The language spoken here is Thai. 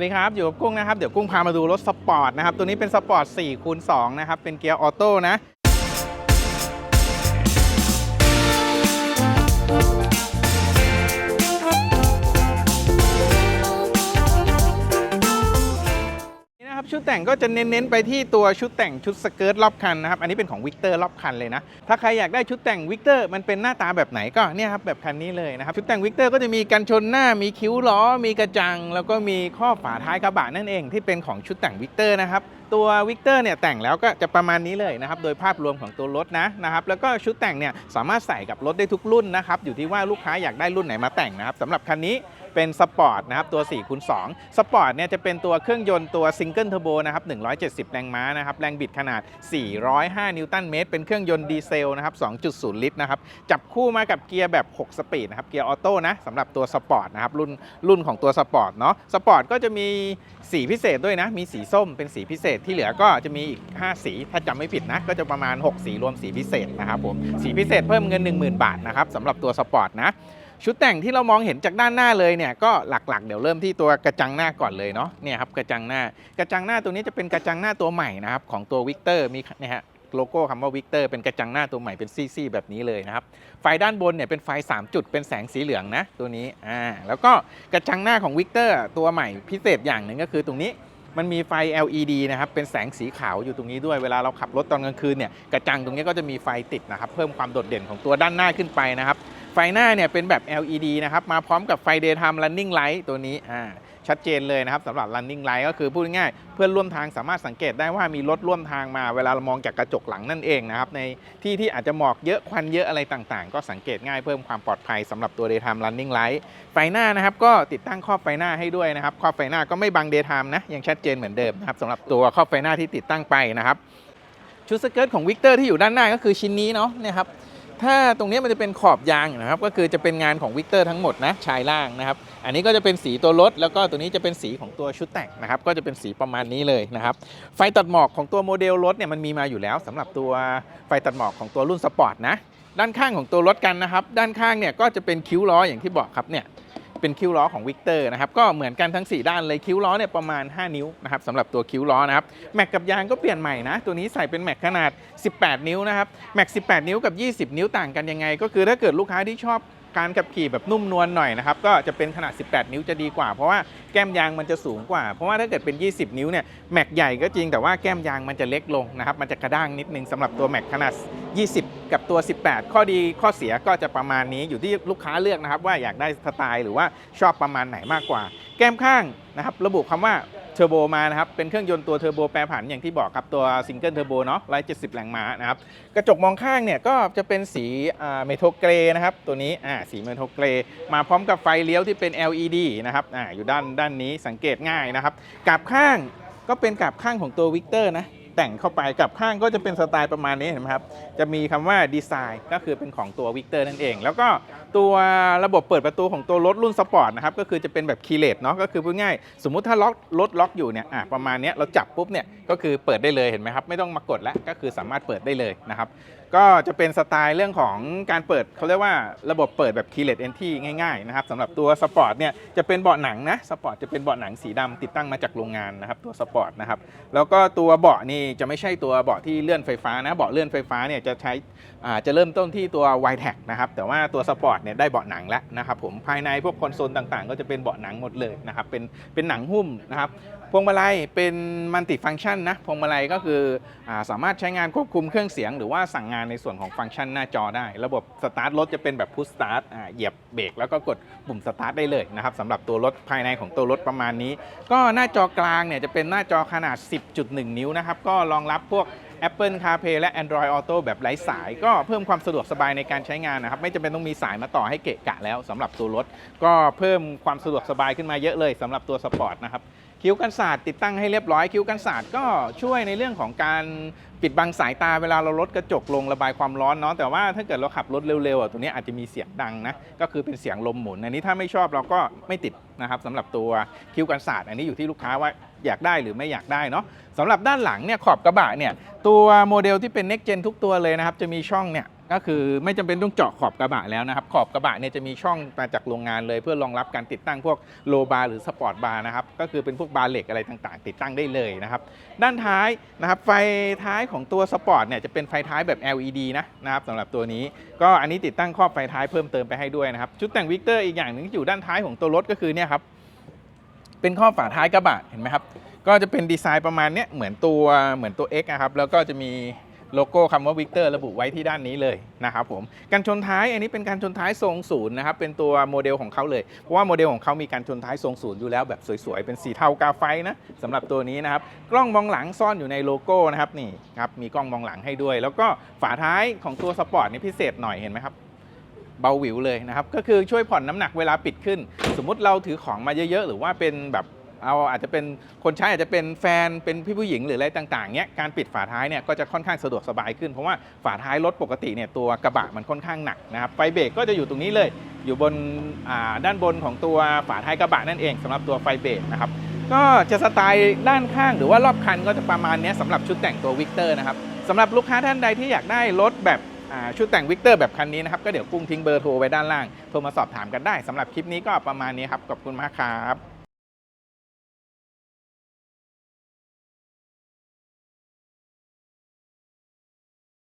สวัสดีครับอยู่กับกุ้งนะครับ เดี๋ยวกุ้งพามาดูรถสปอร์ตนะครับ ตัวนี้เป็นสปอร์ต4คูณ2นะครับ เป็นเกียร์ออโต้นะ ดแต่งก็จะเน้นๆไปที่ตัวชุดแต่งชุดสเกิร์ตรอบคันนะครับ อันนี้เป็นของวิกเตอร์รอบคันเลยนะ ถ้าใครอยากได้ชุดแต่งวิกเตอร์มันเป็นหน้าตาแบบไหนก็เนี่ยครับแบบคันนี้เลยนะครับ ชุดแต่งวิกเตอร์ก็จะมีกันชนหน้า มีคิ้วล้อ มีกระจัง แล้วก็มีข้อฝาท้ายกระบะนั่นเอง ที่เป็นของชุดแต่งวิกเตอร์นะครับ ตัววิกเตอร์เนี่ยแต่งแล้วก็จะประมาณนี้เลยนะครับ โดยภาพรวมของตัวรถนะนะครับ แล้วก็ชุดแต่งเนี่ยสามารถใส่กับรถได้ทุกรุ่นนะครับ อยู่ที่ว่าลูกค้าอยากได้รุ่นไหนมาแต่งนะครับสำหรับคันนี้ เป็นสปอร์ตนะครับตัว4คูณ2สปอร์ตเนี่ยจะเป็นตัวเครื่องยนต์ตัวซิงเกิลเทอร์โบนะครับ170 แรงม้านะครับแรงบิดขนาด 405 นิวตันเมตร เป็นเครื่องยนต์ดีเซลนะครับ2.0 ลิตรนะครับจับคู่มากับเกียร์แบบ 6 สปีดนะครับเกียร์ออโต้นะสำหรับตัวสปอร์ตนะครับรุ่นรุ่นของตัวสปอร์ตเนาะสปอร์ตก็จะมีสีพิเศษด้วยนะ มีสีส้มเป็นสีพิเศษที่เหลือก็จะมีอีก 5 สีถ้าจำไม่ผิดนะ ก็จะประมาณ 6 สีรวมสีพิเศษนะครับผมสีพิเศษเพิ่มเงิน 10,000 บาทนะครับสำหรับตัวสปอร์ตนะ ชุดแต่งที่เรามองเห็นจากด้านหน้าเลยเนี่ยก็หลักๆ เดี๋ยวเริ่มที่ตัวกระจังหน้าก่อนเลยเนาะเนี่ยครับกระจังหน้ากระจังหน้าตัวนี้จะเป็นกระจังหน้าตัวใหม่นะครับของตัววิกเตอร์มีเนี่ยฮะโลโก้คำว่าวิกเตอร์เป็นกระจังหน้าตัวใหม่เป็นซี่ๆแบบนี้เลยนะครับ ไฟด้านบนเนี่ยเป็นไฟ 3 จุดเป็นแสงสีเหลืองนะตัวนี้อ่าแล้วก็กระจังหน้าของวิกเตอร์ตัวใหม่พิเศษอย่างหนึ่งก็คือตรงนี้มันมีไฟ LED นะครับ เป็นแสงสีขาวอยู่ตรงนี้ด้วย เวลาเราขับรถตอนกลางคืนเนี่ย กระจังตรงนี้ก็จะมีไฟติดนะครับ เพิ่มความโดดเด่นของตัวด้านหน้าขึ้นไปนะครับ ไฟหน้าเนี่ยเป็นแบบ LED นะครับ มาพร้อมกับไฟ daytime running light ตัวนี้อ่าชัดเจนเลยนะครับสำหรับ running light ก็คือพูดง่ายเพื่อนร่วมทางสามารถสังเกตได้ว่ามีรถร่วมทางมาเวลาเรามองจากกระจกหลังนั่นเองนะครับ ในที่ที่อาจจะหมอกเยอะควันเยอะอะไรต่างๆ ก็สังเกตง่ายเพิ่มความปลอดภัยสำหรับตัว daytime running light ไฟหน้านะครับก็ติดตั้งครอบไฟหน้าให้ด้วยนะครับครอบไฟหน้าก็ไม่บัง daytime นะยังชัดเจนเหมือนเดิมนะครับสำหรับตัวครอบไฟหน้าที่ติดตั้งไปนะครับชุดสเกิร์ตของวิกเตอร์ที่อยู่ด้านหน้าก็คือชิ้นนี้เนาะเนี่ยครับ ถ้าตรงนี้มันจะเป็นขอบยางนะครับ ก็คือจะเป็นงานของวิกเตอร์ทั้งหมดนะชายล่างนะครับ อันนี้ก็จะเป็นสีตัวรถ แล้วก็ตัวนี้จะเป็นสีของตัวชุดแต่งนะครับ ก็จะเป็นสีประมาณนี้เลยนะครับ ไฟตัดหมอกของตัวโมเดลรถเนี่ยมันมีมาอยู่แล้วสำหรับตัวไฟตัดหมอกของตัวรุ่นสปอร์ตนะ ด้านข้างของตัวรถกันนะครับ ด้านข้างเนี่ยก็จะเป็นคิ้วล้ออย่างที่บอกครับเนี่ย เป็นคิ้วล้อของวิกเตอร์นะครับก็เหมือนกันทั้ง 4 ด้านเลยคิ้วล้อเนี่ยประมาณ 5 นิ้วนะครับสำหรับตัวคิ้วล้อนะครับแม็กกับยางก็เปลี่ยนใหม่นะ ตัวนี้ใส่เป็นแม็กขนาด 18 นิ้วนะครับแม็ก 18 นิ้วกับ 20 นิ้วต่างกันยังไง ก็คือถ้าเกิดลูกค้าที่ชอบ การขับขี่แบบนุ่มนวลหน่อยนะครับก็จะเป็นขนาด 18 นิ้วจะดีกว่า เพราะว่าแก้มยางมันจะสูงกว่า เพราะว่าถ้าเกิดเป็น 20 นิ้วเนี่ยแม็กใหญ่ก็จริงแต่ว่าแก้มยางมันจะเล็กลงนะครับมันจะกระด้างนิดนึงสำหรับตัวแม็กขนาด 20 กับตัว 18 ข้อดีข้อเสียก็จะประมาณนี้อยู่ที่ลูกค้าเลือกนะครับว่าอยากได้สไตล์หรือว่าชอบประมาณไหนมากกว่า แก้มข้างนะครับระบุคำว่า เทอร์โบมานะครับ เป็นเครื่องยนต์ตัวเทอร์โบแปรผันอย่างที่บอกครับตัวซิงเกิลเทอร์โบเนาะ170แรงม้านะครับ กระจกมองข้างเนี่ยก็จะเป็นสีเมทัลเกรนะครับ ตัวนี้อ่าสีเมทัลเกรมาพร้อมกับไฟเลี้ยวที่เป็น LED นะครับอ่าอยู่ด้านด้านนี้สังเกตง่ายนะครับกับข้างก็เป็นกับข้างของตัววิกเตอร์นะ แต่งเข้าไปกับข้างก็จะเป็นสไตล์ประมาณนี้เห็นไหมครับ จะมีคำว่าดีไซน์ก็คือเป็นของตัววิกเตอร์นั่นเอง แล้วก็ตัวระบบเปิดประตูของตัวรถรุ่นสปอร์ตนะครับ ก็คือจะเป็นแบบคีย์เลสเนาะก็คือพูดง่ายสมมุติถ้าล็อกรถล็อกอยู่เนี่ยอะประมาณนี้เราจับปุ๊บเนี่ยก็คือเปิดได้เลยเห็นไหมครับ ไม่ต้องมากดแล้วก็คือสามารถเปิดได้เลยนะครับ ก็จะเป็นสไตล์เรื่องของการเปิดเขาเรียกว่าระบบเปิดแบบ keyless entry ง่ายๆนะครับสำหรับตัวสปอร์ตเนี่ยจะเป็นเบาะหนังนะสปอร์ตจะเป็นเบาะหนังสีดำติดตั้งมาจากโรงงานนะครับตัวสปอร์ตนะครับแล้วก็ตัวเบาะนี่จะไม่ใช่ตัวเบาะที่เลื่อนไฟฟ้านะเบาะเลื่อนไฟฟ้าเนี่ยจะใช้อ่าจะเริ่มต้นที่ตัว y t a c นะครับแต่ว่าตัวสปอร์ตเนี่ยได้เบาะหนังแล้วนะครับผมภายในพวกคอนโซลต่างๆ ก็จะเป็นเบาะหนังหมดเลยนะครับเป็นเป็นหนังหุ้มนะครับพวงมาลัยเป็นมัลติฟัง c t ชันนะพวงมาลัยก็คืออาสามารถใช้งานควบคุมเครื่องเสียง หรือว่าสั่งงานในส่วนของฟังก์ชันหน้าจอได้ ระบบสตาร์ทรถจะเป็นแบบพุชสตาร์ทเหยียบเบรกแล้วก็กดปุ่มสตาร์ทได้เลยนะครับสำหรับตัวรถภายในของตัวรถประมาณนี้ ก็หน้าจอกลางเนี่ยจะเป็นหน้าจอขนาด 10.1 นิ้วนะครับก็็รองรับพวก Apple CarPlay และ Android Auto แบบไร้สาย ก็เพิ่มความสะดวกสบายในการใช้งานนะครับ ไม่จำเป็นต้องมีสายมาต่อให้เกะกะแล้วสำหรับตัวรถ ก็เพิ่มความสะดวกสบายขึ้นมาเยอะเลยสำหรับตัวสปอร์ตนะครับ คิ้วกันศาสตร์ติดตั้งให้เรียบร้อย คิ้วกันศาสตร์ก็ช่วยในเรื่องของการปิดบังสายตาเวลาเราลดกระจกลงระบายความร้อนเนาะแต่ว่าถ้าเกิดเราขับรถเร็วๆอะตัวนี้อาจจะมีเสียงดังนะก็คือเป็นเสียงลมหมุน อันนี้ถ้าไม่ชอบเราก็ไม่ติดนะครับสำหรับตัวคิ้วกันศาสตร์อันนี้อยู่ที่ลูกค้าว่าอยากได้หรือไม่อยากได้เนาะสำหรับด้านหลังเนี่ยขอบกระบะเนี่ยตัวโมเดลที่เป็น next gen ทุกตัวเลยนะครับจะมีช่องเนี่ย ก็คือไม่จำเป็นต้องเจาะขอบกระบะแล้วนะครับ ขอบกระบะเนี่ยจะมีช่องมาจากโรงงานเลย เพื่อรองรับการติดตั้งพวกโลบาร์หรือสปอร์ตบาร์นะครับ ก็คือเป็นพวกบาร์เหล็กอะไรต่างๆ ติดตั้งได้เลยนะครับ ด้านท้ายนะครับ ไฟท้ายของตัวสปอร์ตเนี่ยจะเป็นไฟท้ายแบบ LED นะนะครับสำหรับตัวนี้ ก็อันนี้ติดตั้งครอบไฟท้ายเพิ่มเติมไปให้ด้วยนะครับ ชุดแต่งวิกเตอร์อีกอย่างหนึ่งที่อยู่ด้านท้ายของตัวรถก็คือเนี่ยครับ เป็นข้อบฝาท้ายกระบะเห็นไหมครับ ก็จะเป็นดีไซน์ประมาณเนี้ยเหมือนตัวเหมือนตัว X นะครับ แล้วก็จะมี โลโก้คำว่าวิกเตอร์ระบุไว้ที่ด้านนี้เลยนะครับผมการชนท้ายอันนี้เป็นการชนท้ายทรงศูนย์นะครับเป็นตัวโมเดลของเขาเลย เพราะว่าโมเดลของเขามีการชนท้ายทรงศูนย์อยู่แล้วแบบสวยๆ เป็นสีเทากาไฟนะสำหรับตัวนี้นะครับ กล้องมองหลังซ่อนอยู่ในโลโก้นะครับนี่ครับมีกล้องมองหลังให้ด้วย แล้วก็ฝาท้ายของตัวสปอร์ตนี่พิเศษหน่อยเห็นไหมครับเบาหวิวเลยนะครับก็คือช่วยผ่อนน้ำหนักเวลาปิดขึ้น สมมุติเราถือของมาเยอะๆ หรือว่าเป็นแบบ เอาอาจจะเป็นคนใช้อาจจะเป็นแฟนเป็นพี่ผู้หญิงหรืออะไรต่างๆเนี้ยการปิดฝาท้ายเนี่ยก็จะค่อนข้างสะดวกสบายขึ้นเพราะว่าฝาท้ายรถปกติเนี่ยตัวกระบะมันค่อนข้างหนักนะครับไฟเบรกก็จะอยู่ตรงนี้เลย อยู่บนด้านบนของตัวฝาท้ายกระบะนั่นเองสำหรับตัวไฟเบรกนะครับก็จะสไตล์ด้านข้างหรือว่ารอบคันก็จะประมาณนี้สำหรับชุดแต่งตัววิกเตอร์นะครับสำหรับลูกค้าท่านใดที่อยากได้รถแบบชุดแต่งวิกเตอร์แบบคันนี้นะครับ ก็เดี๋ยวกุ้งทิ้งเบอร์โทรไว้ด้านล่าง โทรมาสอบถามกันได้สำหรับคลิปนี้ก็ประมาณนี้ครับ ขอบคุณมากครับ